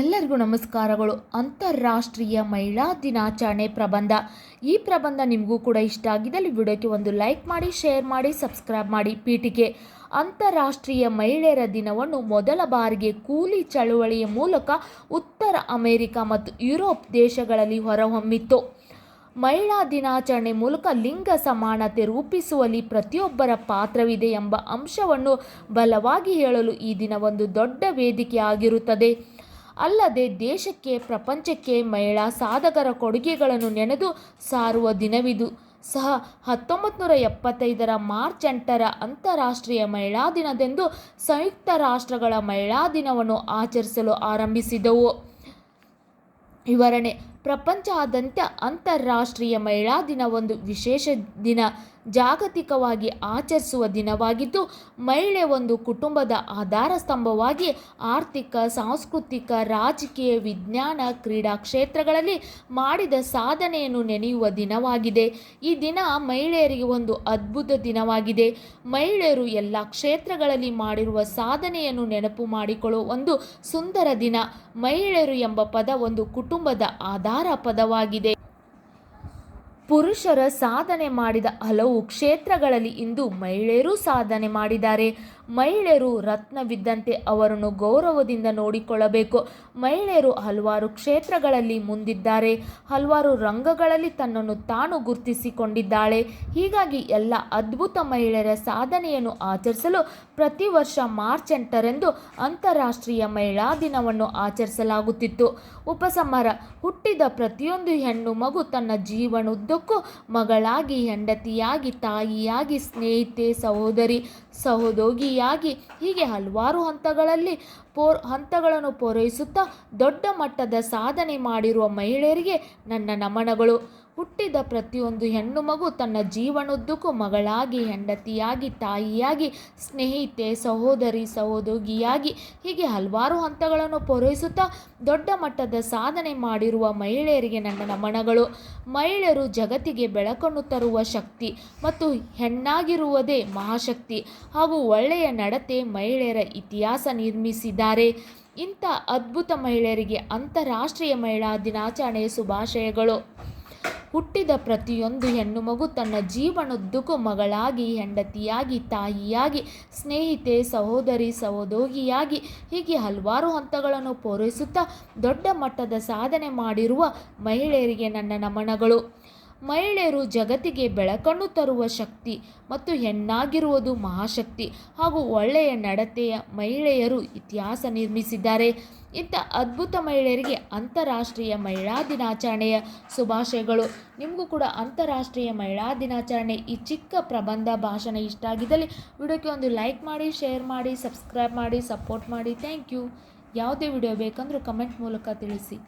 ಎಲ್ಲರಿಗೂ ನಮಸ್ಕಾರಗಳು. ಅಂತಾರಾಷ್ಟ್ರೀಯ ಮಹಿಳಾ ದಿನಾಚರಣೆ ಪ್ರಬಂಧ. ಈ ಪ್ರಬಂಧ ನಿಮಗೂ ಕೂಡ ಇಷ್ಟ ಆಗಿದ್ದಲ್ಲಿ ವಿಡಿಯೋಕ್ಕೆ ಒಂದು ಲೈಕ್ ಮಾಡಿ, ಶೇರ್ ಮಾಡಿ, ಸಬ್ಸ್ಕ್ರೈಬ್ ಮಾಡಿ ಪೀಠಿಕೆ. ಅಂತಾರಾಷ್ಟ್ರೀಯ ಮಹಿಳೆಯರ ದಿನವನ್ನು ಮೊದಲ ಬಾರಿಗೆ ಕೂಲಿ ಚಳುವಳಿಯ ಮೂಲಕ ಉತ್ತರ ಅಮೆರಿಕ ಮತ್ತು ಯುರೋಪ್ ದೇಶಗಳಲ್ಲಿ ಹೊರಹೊಮ್ಮಿತ್ತು. ಮಹಿಳಾ ದಿನಾಚರಣೆ ಮೂಲಕ ಲಿಂಗ ಸಮಾನತೆ ರೂಪಿಸುವಲ್ಲಿ ಪ್ರತಿಯೊಬ್ಬರ ಪಾತ್ರವಿದೆ ಎಂಬ ಅಂಶವನ್ನು ಬಲವಾಗಿ ಹೇಳಲು ಈ ದಿನ ಒಂದು ದೊಡ್ಡ ವೇದಿಕೆಯಾಗಿರುತ್ತದೆ. ಅಲ್ಲದೆ ದೇಶಕ್ಕೆ, ಪ್ರಪಂಚಕ್ಕೆ ಮಹಿಳಾ ಸಾಧಕರ ಕೊಡುಗೆಗಳನ್ನು ನೆನೆದು ಸಾರುವ ದಿನವಿದು. ಸಹ ಹತ್ತೊಂಬತ್ತು ನೂರ ಎಪ್ಪತ್ತೈದರ ಮಾರ್ಚ್ ಎಂಟರ ಅಂತಾರಾಷ್ಟ್ರೀಯ ಮಹಿಳಾ ದಿನದಂದು ಸಂಯುಕ್ತ ರಾಷ್ಟ್ರಗಳ ಮಹಿಳಾ ದಿನವನ್ನು ಆಚರಿಸಲು ಆರಂಭಿಸಿದವು. ವಿವರಣೆ ಪ್ರಪಂಚಾದ್ಯಂತ ಅಂತಾರಾಷ್ಟ್ರೀಯ ಮಹಿಳಾ ದಿನ ಒಂದು ವಿಶೇಷ ದಿನ. ಜಾಗತಿಕವಾಗಿ ಆಚರಿಸುವ ದಿನವಾಗಿದ್ದು, ಮಹಿಳೆ ಒಂದು ಕುಟುಂಬದ ಆಧಾರ ಸ್ತಂಭವಾಗಿ ಆರ್ಥಿಕ, ಸಾಂಸ್ಕೃತಿಕ, ರಾಜಕೀಯ, ವಿಜ್ಞಾನ, ಕ್ರೀಡಾ ಕ್ಷೇತ್ರಗಳಲ್ಲಿ ಮಾಡಿದ ಸಾಧನೆಯನ್ನು ನೆನೆಯುವ ದಿನವಾಗಿದೆ. ಈ ದಿನ ಮಹಿಳೆಯರಿಗೆ ಒಂದು ಅದ್ಭುತ ದಿನವಾಗಿದೆ. ಮಹಿಳೆಯರು ಎಲ್ಲ ಕ್ಷೇತ್ರಗಳಲ್ಲಿ ಮಾಡಿರುವ ಸಾಧನೆಯನ್ನು ನೆನಪು ಮಾಡಿಕೊಳ್ಳುವ ಒಂದು ಸುಂದರ ದಿನ. ಮಹಿಳೆಯರು ಎಂಬ ಪದ ಒಂದು ಕುಟುಂಬದ ಆಧಾರ ಪದವಾಗಿದೆ ಪುರುಷರ ಸಾಧನೆ ಮಾಡಿದ ಹಲವು ಕ್ಷೇತ್ರಗಳಲ್ಲಿ ಇಂದು ಮಹಿಳೆಯರು ಸಾಧನೆ ಮಾಡಿದ್ದಾರೆ. ಮಹಿಳೆಯರು ರತ್ನವಿದ್ದಂತೆ ಅವರನ್ನು ಗೌರವದಿಂದ ನೋಡಿಕೊಳ್ಳಬೇಕು. ಮಹಿಳೆಯರು ಹಲವಾರು ಕ್ಷೇತ್ರಗಳಲ್ಲಿ ಮುಂದಿದ್ದಾರೆ. ಹಲವಾರು ರಂಗಗಳಲ್ಲಿ ತನ್ನನ್ನು ತಾನು ಗುರುತಿಸಿಕೊಂಡಿದ್ದಾಳೆ. ಹೀಗಾಗಿ ಎಲ್ಲ ಅದ್ಭುತ ಮಹಿಳೆಯರ ಸಾಧನೆಯನ್ನು ಆಚರಿಸಲು ಪ್ರತಿ ವರ್ಷ ಮಾರ್ಚ್ ಎಂಟರಂದು ಅಂತಾರಾಷ್ಟ್ರೀಯ ಮಹಿಳಾ ದಿನವನ್ನು ಆಚರಿಸಲಾಗುತ್ತಿತ್ತು. ಉಪಸಂಹಾರ, ಹುಟ್ಟಿದ ಪ್ರತಿಯೊಂದು ಹೆಣ್ಣು ಮಗು ತನ್ನ ಜೀವನದುದ್ದಕ್ಕೂ ಮಗಳಾಗಿ, ಹೆಂಡತಿಯಾಗಿ, ತಾಯಿಯಾಗಿ, ಸ್ನೇಹಿತೆ, ಸಹೋದರಿ ಸಹೋದೋಗಿಯಾಗಿ ಹೀಗೆ ಹಲವಾರು ಹಂತಗಳಲ್ಲಿ ಪೋ ಹಂತಗಳನ್ನು ಪೂರೈಸುತ್ತಾ ದೊಡ್ಡ ಮಟ್ಟದ ಸಾಧನೆ ಮಾಡಿರುವ ಮಹಿಳೆಯರಿಗೆ ನನ್ನ ನಮನಗಳು. ಹುಟ್ಟಿದ ಪ್ರತಿಯೊಂದು ಹೆಣ್ಣು ಮಗು ತನ್ನ ಜೀವನದುದ್ದಕ್ಕೂ ಮಗಳಾಗಿ, ಹೆಂಡತಿಯಾಗಿ, ತಾಯಿಯಾಗಿ, ಸ್ನೇಹಿತೆ, ಸಹೋದರಿ, ಸಹೋದೋಗಿಯಾಗಿ ಹೀಗೆ ಹಲವಾರು ಹಂತಗಳನ್ನು ಪೂರೈಸುತ್ತಾ ದೊಡ್ಡ ಮಟ್ಟದ ಸಾಧನೆ ಮಾಡಿರುವ ಮಹಿಳೆಯರಿಗೆ ನನ್ನ ನಮನಗಳು. ಮಹಿಳೆಯರು ಜಗತ್ತಿಗೆ ಬೆಳಕನ್ನು ತರುವ ಶಕ್ತಿ ಮತ್ತು ಹೆಣ್ಣಾಗಿರುವುದೇ ಮಹಾಶಕ್ತಿ ಹಾಗೂ ಒಳ್ಳೆಯ ನಡತೆ ಮಹಿಳೆಯರ ಇತಿಹಾಸ ನಿರ್ಮಿಸಿದ್ದಾರೆ. ಇಂಥ ಅದ್ಭುತ ಮಹಿಳೆಯರಿಗೆ ಅಂತಾರಾಷ್ಟ್ರೀಯ ಮಹಿಳಾ ದಿನಾಚರಣೆಯ ಶುಭಾಶಯಗಳು. ಹುಟ್ಟಿದ ಪ್ರತಿಯೊಂದು ಹೆಣ್ಣು ಮಗು ತನ್ನ ಜೀವನದುದ್ದಕ್ಕೂ ಮಗಳಾಗಿ, ಹೆಂಡತಿಯಾಗಿ, ತಾಯಿಯಾಗಿ, ಸ್ನೇಹಿತೆ, ಸಹೋದರಿ, ಸಹೋದೋಗಿಯಾಗಿ ಹೀಗೆ ಹಲವಾರು ಹಂತಗಳನ್ನು ಪೂರೈಸುತ್ತಾ ದೊಡ್ಡ ಮಟ್ಟದ ಸಾಧನೆ ಮಾಡಿರುವ ಮಹಿಳೆಯರಿಗೆ ನನ್ನ ನಮನಗಳು. ಮಹಿಳೆಯರು ಜಗತ್ತಿಗೆ ಬೆಳಕನ್ನು ತರುವ ಶಕ್ತಿ ಮತ್ತು ಹೆಣ್ಣಾಗಿರುವುದು ಮಹಾಶಕ್ತಿ ಹಾಗೂ ಒಳ್ಳೆಯ ನಡತೆಯ ಮಹಿಳೆಯರು ಇತಿಹಾಸ ನಿರ್ಮಿಸಿದ್ದಾರೆ. ಇಂಥ ಅದ್ಭುತ ಮಹಿಳೆಯರಿಗೆ ಅಂತಾರಾಷ್ಟ್ರೀಯ ಮಹಿಳಾ ದಿನಾಚರಣೆಯ ಶುಭಾಶಯಗಳು. ನಿಮಗೂ ಕೂಡ ಅಂತಾರಾಷ್ಟ್ರೀಯ ಮಹಿಳಾ ದಿನಾಚರಣೆ ಈ ಚಿಕ್ಕ ಪ್ರಬಂಧ ಭಾಷಣ ಇಷ್ಟ ಆಗಿದ್ದಲ್ಲಿ ವಿಡಿಯೋಕ್ಕೆ ಒಂದು ಲೈಕ್ ಮಾಡಿ, ಶೇರ್ ಮಾಡಿ, ಸಬ್ಸ್ಕ್ರೈಬ್ ಮಾಡಿ, ಸಪೋರ್ಟ್ ಮಾಡಿ. Thank you. ಯಾವುದೇ ವಿಡಿಯೋ ಬೇಕಂದರೂ ಕಮೆಂಟ್ ಮೂಲಕ ತಿಳಿಸಿ.